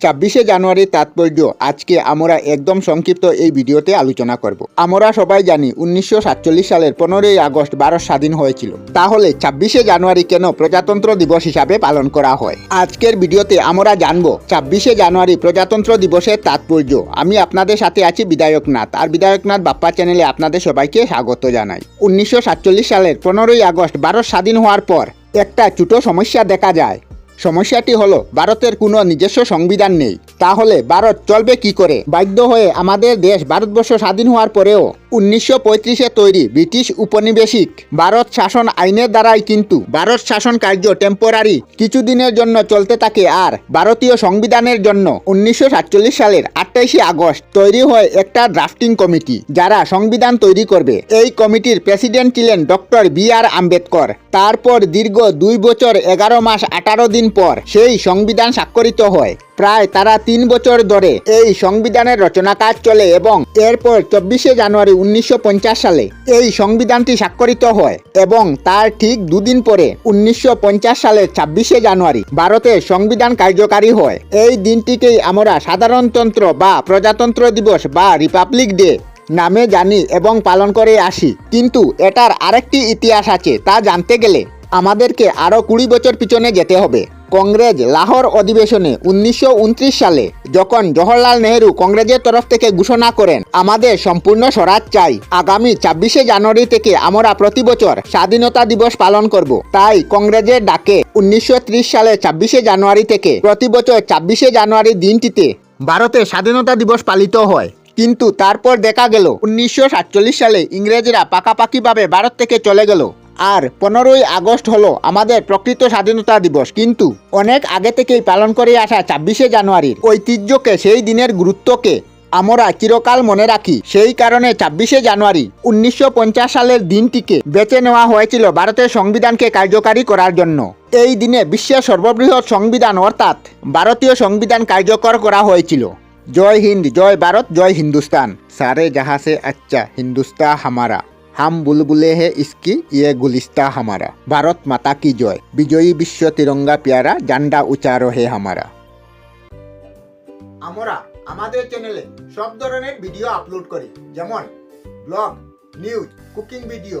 ছাব্বিশে জানুয়ারির তাৎপর্য। আজকে আমরা একদম সংক্ষিপ্ত এই ভিডিওতে আলোচনা করব। আমরা সবাই জানি উনিশশো সাতচল্লিশ সালের পনেরোই আগস্ট ভারত স্বাধীন হয়েছিল। তাহলে ছাব্বিশে জানুয়ারি কেন প্রজাতন্ত্র দিবস হিসাবে পালন করা হয়? আজকের ভিডিওতে আমরা জানব ছাব্বিশে জানুয়ারি প্রজাতন্ত্র দিবসের তাৎপর্য। আমি আপনাদের সাথে আছি বিধায়কনাথ। আর বিধায়কনাথ বাপ্পা চ্যানেলে আপনাদের সবাইকে স্বাগত জানাই। উনিশশো সাতচল্লিশ সালের পনেরোই আগস্ট ভারত স্বাধীন হওয়ার পর একটা ছোট সমস্যা দেখা যায়। সমস্যাটি হলো, ভারতের কোনো নিজস্ব সংবিধান নেই। তাহলে ভারত চলবে কি করে? বাধ্য হয়ে আমাদের দেশ ভারতবর্ষ স্বাধীন হওয়ার পরেও উনিশশো তৈরি ব্রিটিশ উপনিবেশিক ভারত শাসন আইনের দ্বারাই কিন্তু ভারত শাসন কার্য টেম্পোরারি কিছুদিনের জন্য চলতে থাকে আর ভারতীয় সংবিধানের জন্য উনিশশো সাতচল্লিশ সালের আঠাইশে আগস্ট তৈরি হয় একটা ড্রাফটিং কমিটি যারা সংবিধান তৈরি করবে। এই কমিটির প্রেসিডেন্ট ছিলেন ডক্টর বি আর আম্বেদকর। তারপর দীর্ঘ দুই বছর এগারো মাস আঠারো দিন পর সেই সংবিধান স্বাক্ষরিত হয়। প্রায় তারা তিন বছর ধরে এই সংবিধানের রচনা কাজ চলে এবং এরপর চব্বিশে জানুয়ারি উনিশশো পঞ্চাশ সালে এই সংবিধানটি স্বাক্ষরিত হয় এবং তার ঠিক দুদিন পরে উনিশশো সালের ছাব্বিশে জানুয়ারি ভারতের সংবিধান কার্যকারী হয়। এই দিনটিকেই আমরা সাধারণতন্ত্র বা প্রজাতন্ত্র দিবস বা রিপাবলিক ডে নামে জানি এবং পালন করে আসি। কিন্তু এটার আরেকটি ইতিহাস আছে তা জানতে গেলে আমাদেরকে আরও কুড়ি বছর পিছনে যেতে হবে। কংগ্রেস লাহোর অধিবেশনে উনিশশো উনত্রিশ সালে যখন জওহরলাল নেহেরু কংগ্রেসের তরফ থেকে ঘোষণা করেন, আমাদের সম্পূর্ণ স্বরাজ চাই। আগামী ছাব্বিশে জানুয়ারি থেকে আমরা প্রতি বছর স্বাধীনতা দিবস পালন করব। তাই কংগ্রেসের ডাকে উনিশশো ত্রিশ সালে ছাব্বিশে জানুয়ারি থেকে প্রতি বছর ছাব্বিশে জানুয়ারি দিনটিতে ভারতের স্বাধীনতা দিবস পালিত হয়। কিন্তু তারপর দেখা গেল, উনিশশো সাতচল্লিশ সালে ইংরেজরা পাকাপাকিভাবে ভারত থেকে চলে গেল। আর পনেরোই আগস্ট হলো আমাদের প্রকৃত স্বাধীনতা দিবস। কিন্তু অনেক আগে থেকেই পালন করে আসা ছাব্বিশে জানুয়ারির ঐতিহ্যকে সেই দিনের গুরুত্বকে আমরা চিরকাল মনে রাখি। সেই কারণে ছাব্বিশে জানুয়ারি উনিশশো পঞ্চাশ সালের দিনটিকে বেছে নেওয়া হয়েছিল ভারতের সংবিধানকে কার্যকারী করার জন্য। এই দিনে বিশ্বের সর্ববৃহৎ সংবিধান অর্থাৎ ভারতীয় সংবিধান কার্যকর করা হয়েছিল। জয় হিন্দ, জয় ভারত, জয় হিন্দুস্তান। সারে জাহা সে আচ্ছা হিন্দুস্তা হামারা। হাম বুলবুলে হে ইসকি ইয়ে গুলিস্তা হামারা। ভারত মাতা কি জয়। বিজয়ী বিশ্ব তিরঙ্গা পিয়ারা, জান্ডা উচারো হে হামারা। আমরা আমাদের চ্যানেলে সব ধরনের ভিডিও আপলোড করি। যেমন ব্লগ, নিউজ, কুকিং ভিডিও